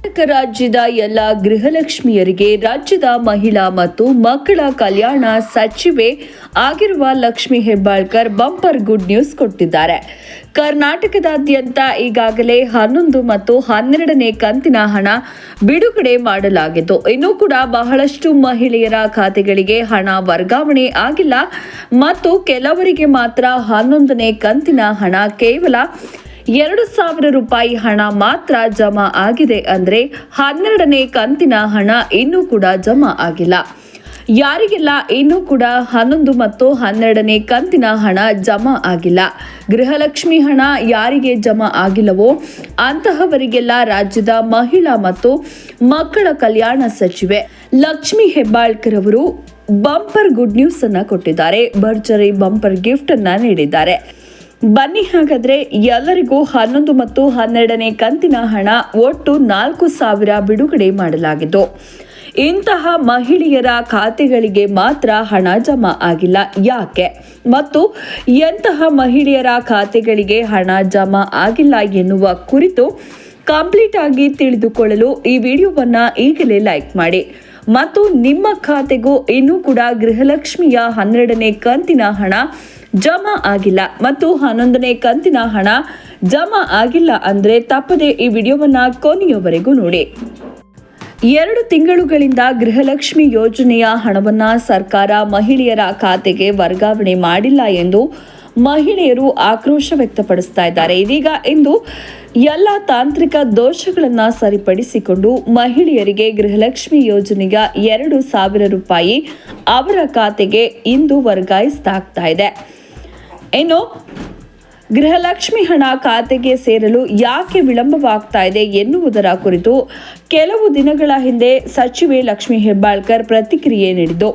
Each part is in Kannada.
ಕರ್ನಾಟಕ ರಾಜ್ಯದ ಎಲ್ಲ ಗೃಹಲಕ್ಷ್ಮಿಯರಿಗೆ ರಾಜ್ಯದ ಮಹಿಳಾ ಮತ್ತು ಮಕ್ಕಳ ಕಲ್ಯಾಣ ಸಚಿವೆ ಆಗಿರುವ Lakshmi Hebbalkar bumper good news ಕೊಟ್ಟಿದ್ದಾರೆ. ಕರ್ನಾಟಕದಾದ್ಯಂತ ಈಗಾಗಲೇ ಹನ್ನೊಂದು ಮತ್ತು ಹನ್ನೆರಡನೇ ಕಂತಿನ ಹಣ ಬಿಡುಗಡೆ ಮಾಡಲಾಗಿತ್ತು ಇನ್ನೂ ಕೂಡ ಬಹಳಷ್ಟು ಮಹಿಳೆಯರ ಖಾತೆಗಳಿಗೆ ಹಣ ವರ್ಗಾವಣೆ ಆಗಿಲ್ಲ ಮತ್ತು ಕೆಲವರಿಗೆ ಮಾತ್ರ ಹನ್ನೊಂದನೇ ಕಂತಿನ ಹಣ ಕೇವಲ ಎರಡು ಸಾವಿರ ರೂಪಾಯಿ ಹಣ ಮಾತ್ರ ಜಮಾ ಆಗಿದೆ ಅಂದ್ರೆ ಹನ್ನೆರಡನೇ ಕಂತಿನ ಹಣ ಇನ್ನೂ ಕೂಡ ಜಮಾ ಆಗಿಲ್ಲ. ಯಾರಿಗೆಲ್ಲ ಇನ್ನೂ ಕೂಡ ಹನ್ನೊಂದು ಮತ್ತು ಹನ್ನೆರಡನೇ ಕಂತಿನ ಹಣ ಜಮಾ ಆಗಿಲ್ಲ, ಗೃಹಲಕ್ಷ್ಮಿ ಹಣ ಯಾರಿಗೆ ಜಮಾ ಆಗಿಲ್ಲವೋ ಅಂತಹವರಿಗೆಲ್ಲ ರಾಜ್ಯದ ಮಹಿಳಾ ಮತ್ತು ಮಕ್ಕಳ ಕಲ್ಯಾಣ ಸಚಿವೆ ಲಕ್ಷ್ಮಿ ಹೆಬ್ಬಾಳ್ಕರ್ ಅವರು ಬಂಪರ್ ಗುಡ್ ನ್ಯೂಸ್ ಅನ್ನ ಕೊಟ್ಟಿದ್ದಾರೆ. ಭರ್ಜರಿ ಬಂಪರ್ ಗಿಫ್ಟ್ ಅನ್ನ ನೀಡಿದ್ದಾರೆ. ಬನ್ನಿ ಹಾಗಾದ್ರೆ ಎಲ್ಲರಿಗೂ ಹನ್ನೊಂದು ಮತ್ತು ಹನ್ನೆರಡನೇ ಕಂತಿನ ಹಣ ಒಟ್ಟು ನಾಲ್ಕು ಸಾವಿರ ಬಿಡುಗಡೆ ಮಾಡಲಾಗಿದ್ದು, ಇಂತಹ ಮಹಿಳೆಯರ ಖಾತೆಗಳಿಗೆ ಮಾತ್ರ ಹಣ ಜಮಾ ಆಗಿಲ್ಲ. ಯಾಕೆ? ಮತ್ತು ಎಂತಹ ಮಹಿಳೆಯರ ಖಾತೆಗಳಿಗೆ ಹಣ ಜಮಾ ಆಗಿಲ್ಲ ಎನ್ನುವ ಕುರಿತು ಕಂಪ್ಲೀಟ್ ಆಗಿ ತಿಳಿದುಕೊಳ್ಳಲು ಈ ವಿಡಿಯೋವನ್ನ ಈಗಲೇ ಲೈಕ್ ಮಾಡಿ. ಮತ್ತು ನಿಮ್ಮ ಖಾತೆಗೂ ಇನ್ನೂ ಕೂಡ ಗೃಹಲಕ್ಷ್ಮಿಯ ಹನ್ನೆರಡನೇ ಕಂತಿನ ಹಣ ಜಮಾ ಆಗಿಲ್ಲ. ಮತ್ತು ಹನ್ನೊಂದನೇ ಕಂತಿನ ಹಣ ಜಮಾ ಆಗಿಲ್ಲ ಅಂದ್ರೆ ತಪ್ಪದೆ ಈ ವಿಡಿಯೋವನ್ನ ಕೊನೆಯವರೆಗೂ ನೋಡಿ. ಎರಡು ತಿಂಗಳುಗಳಿಂದ ಗೃಹಲಕ್ಷ್ಮಿ ಯೋಜನೆಯ ಹಣವನ್ನ ಸರ್ಕಾರ ಮಹಿಳೆಯರ ಖಾತೆಗೆ ವರ್ಗಾವಣೆ ಮಾಡಿಲ್ಲ ಎಂದು ಮಹಿಳೆಯರು ಆಕ್ರೋಶ ವ್ಯಕ್ತಪಡಿಸ್ತಾ ಇದ್ದಾರೆ. ಇದೀಗ ಇಂದು ಎಲ್ಲ ತಾಂತ್ರಿಕ ದೋಷಗಳನ್ನು ಸರಿಪಡಿಸಿಕೊಂಡು ಮಹಿಳೆಯರಿಗೆ ಗೃಹಲಕ್ಷ್ಮಿ ಯೋಜನೆಯ ಎರಡು ಸಾವಿರ ರೂಪಾಯಿ ಅವರ ಖಾತೆಗೆ ಇಂದು ವರ್ಗಾಯಿಸ್ತಾ ಇದೆ. ಇನ್ನು ಗೃಹಲಕ್ಷ್ಮಿ ಹಣ ಖಾತೆಗೆ ಸೇರಲು ಯಾಕೆ ವಿಳಂಬವಾಗ್ತಾ ಇದೆ ಎನ್ನುವುದರ ಕುರಿತು ಕೆಲವು ದಿನಗಳ ಹಿಂದೆ ಸಚಿವೆ ಲಕ್ಷ್ಮಿ ಹೆಬ್ಬಾಳ್ಕರ್ ಪ್ರತಿಕ್ರಿಯೆ ನೀಡಿದ್ದು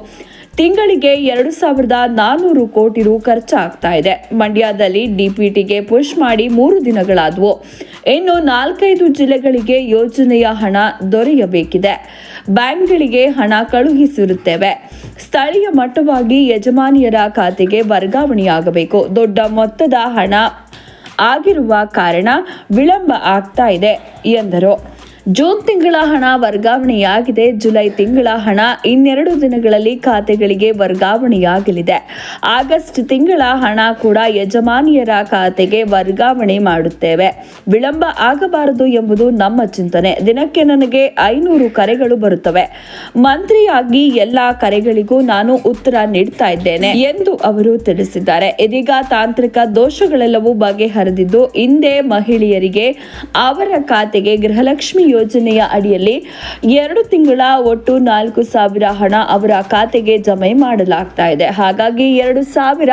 ತಿಂಗಳಿಗೆ ಎರಡು ಸಾವಿರದ ನಾನ್ನೂರು ಕೋಟಿ ರು ಖರ್ಚಾಗ್ತಾ ಇದೆ. ಮಂಡ್ಯದಲ್ಲಿ ಡಿಪಿಟಿಗೆ ಪುಷ್ ಮಾಡಿ ಮೂರು ದಿನಗಳಾದವು. ಇನ್ನು ನಾಲ್ಕೈದು ಜಿಲ್ಲೆಗಳಿಗೆ ಯೋಜನೆಯ ಹಣ ದೊರೆಯಬೇಕಿದೆ. ಬ್ಯಾಂಕ್ಗಳಿಗೆ ಹಣ ಕಳುಹಿಸಿರುತ್ತೇವೆ. ಸ್ಥಳೀಯ ಮಟ್ಟವಾಗಿ ಯಜಮಾನಿಯರ ಖಾತೆಗೆ ವರ್ಗಾವಣೆಯಾಗಬೇಕು. ದೊಡ್ಡ ಮೊತ್ತದ ಹಣ ಆಗಿರುವ ಕಾರಣ ವಿಳಂಬ ಆಗ್ತಾ ಇದೆ, ಎಂದರು. ಜೂನ್ ತಿಂಗಳ ಹಣ ವರ್ಗಾವಣೆಯಾಗಿದೆ. ಜುಲೈ ತಿಂಗಳ ಹಣ ಇನ್ನೆರಡು ದಿನಗಳಲ್ಲಿ ಖಾತೆಗಳಿಗೆ ವರ್ಗಾವಣೆಯಾಗಲಿದೆ. ಆಗಸ್ಟ್ ತಿಂಗಳ ಹಣ ಕೂಡ ಯಜಮಾನಿಯರ ಖಾತೆಗೆ ವರ್ಗಾವಣೆ ಮಾಡುತ್ತೇವೆ. ವಿಳಂಬ ಆಗಬಾರದು ಎಂಬುದು ನಮ್ಮ ಚಿಂತನೆ. ದಿನಕ್ಕೆ ನನಗೆ ಐನೂರು ಕರೆಗಳು ಬರುತ್ತವೆ. ಮಂತ್ರಿಯಾಗಿ ಎಲ್ಲ ಕರೆಗಳಿಗೂ ನಾನು ಉತ್ತರ ನೀಡ್ತಾ ಇದ್ದೇನೆ ಎಂದು ಅವರು ತಿಳಿಸಿದ್ದಾರೆ. ಇದೀಗ ತಾಂತ್ರಿಕ ದೋಷಗಳೆಲ್ಲವೂ ಬಗೆಹರಿದಿದ್ದು, ಹಿಂದೆ ಮಹಿಳೆಯರಿಗೆ ಅವರ ಖಾತೆಗೆ ಗೃಹಲಕ್ಷ್ಮಿ ಯೋಜನೆಯ ಅಡಿಯಲ್ಲಿ ಎರಡು ತಿಂಗಳ ಒಟ್ಟು ನಾಲ್ಕು ಸಾವಿರ ಹಣ ಅವರ ಖಾತೆಗೆ ಜಮೆ ಮಾಡಲಾಗ್ತಾ ಇದೆ. ಹಾಗಾಗಿ ಎರಡು ಸಾವಿರ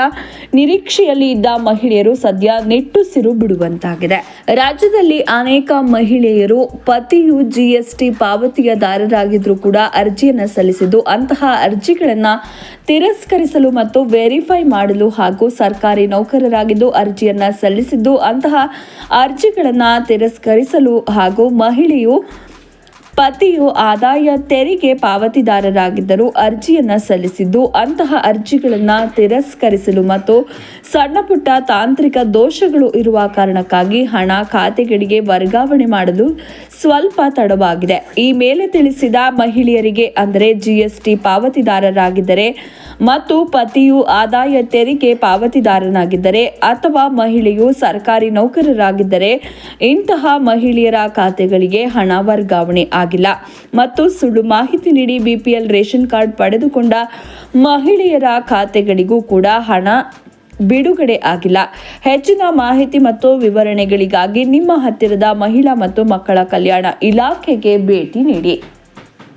ನಿರೀಕ್ಷೆಯಲ್ಲಿ ಇದ್ದ ಮಹಿಳೆಯರು ಸದ್ಯ ನಿಟ್ಟುಸಿರು ಬಿಡುವಂತಾಗಿದೆ. ರಾಜ್ಯದಲ್ಲಿ ಅನೇಕ ಮಹಿಳೆಯರು ಪತಿಯು ಜಿಎಸ್ಟಿ ಪಾವತಿಯದಾರರಾಗಿದ್ರೂ ಕೂಡ ಅರ್ಜಿಯನ್ನು ಸಲ್ಲಿಸಿದ್ದು ಅಂತಹ ಅರ್ಜಿಗಳನ್ನ ತಿರಸ್ಕರಿಸಲು ಮತ್ತು ವೆರಿಫೈ ಮಾಡಲು ಹಾಗೂ ಸರ್ಕಾರಿ ನೌಕರರಾಗಿದ್ದು ಅರ್ಜಿಯನ್ನ ಸಲ್ಲಿಸಿದ್ದು ಅಂತಹ ಅರ್ಜಿಗಳನ್ನ ತಿರಸ್ಕರಿಸಲು ಹಾಗೂ ಮಹಿಳೆಯು Brasil. ಪತಿಯು ಆದಾಯ ತೆರಿಗೆ ಪಾವತಿದಾರರಾಗಿದ್ದರೂ ಅರ್ಜಿಯನ್ನು ಸಲ್ಲಿಸಿದ್ದು ಅಂತಹ ಅರ್ಜಿಗಳನ್ನು ತಿರಸ್ಕರಿಸಲು ಮತ್ತು ಸಣ್ಣಪುಟ್ಟ ತಾಂತ್ರಿಕ ದೋಷಗಳು ಇರುವ ಕಾರಣಕ್ಕಾಗಿ ಹಣ ಖಾತೆಗಳಿಗೆ ವರ್ಗಾವಣೆ ಮಾಡಲು ಸ್ವಲ್ಪ ತಡವಾಗಿದೆ. ಈ ಮೇಲೆ ತಿಳಿಸಿದ ಮಹಿಳೆಯರಿಗೆ ಅಂದರೆ ಜಿಎಸ್ಟಿ ಪಾವತಿದಾರರಾಗಿದ್ದರೆ ಮತ್ತು ಪತಿಯು ಆದಾಯ ತೆರಿಗೆ ಪಾವತಿದಾರನಾಗಿದ್ದರೆ ಅಥವಾ ಮಹಿಳೆಯು ಸರ್ಕಾರಿ ನೌಕರರಾಗಿದ್ದರೆ ಇಂತಹ ಮಹಿಳೆಯರ ಖಾತೆಗಳಿಗೆ ಹಣ ವರ್ಗಾವಣೆ ಆಗಿಲ್ಲ. ಮತ್ತು ಸುಳ್ಳು ಮಾಹಿತಿ ನೀಡಿ ಬಿಪಿಎಲ್ ರೇಷನ್ ಕಾರ್ಡ್ ಪಡೆದುಕೊಂಡ ಮಹಿಳೆಯರ ಖಾತೆಗಳಿಗೂ ಕೂಡ ಹಣ ಬಿಡುಗಡೆ ಆಗಿಲ್ಲ. ಹೆಚ್ಚಿನ ಮಾಹಿತಿ ಮತ್ತು ವಿವರಣೆಗಳಿಗಾಗಿ ನಿಮ್ಮ ಹತ್ತಿರದ ಮಹಿಳಾ ಮತ್ತು ಮಕ್ಕಳ ಕಲ್ಯಾಣ ಇಲಾಖೆಗೆ ಭೇಟಿ ನೀಡಿ.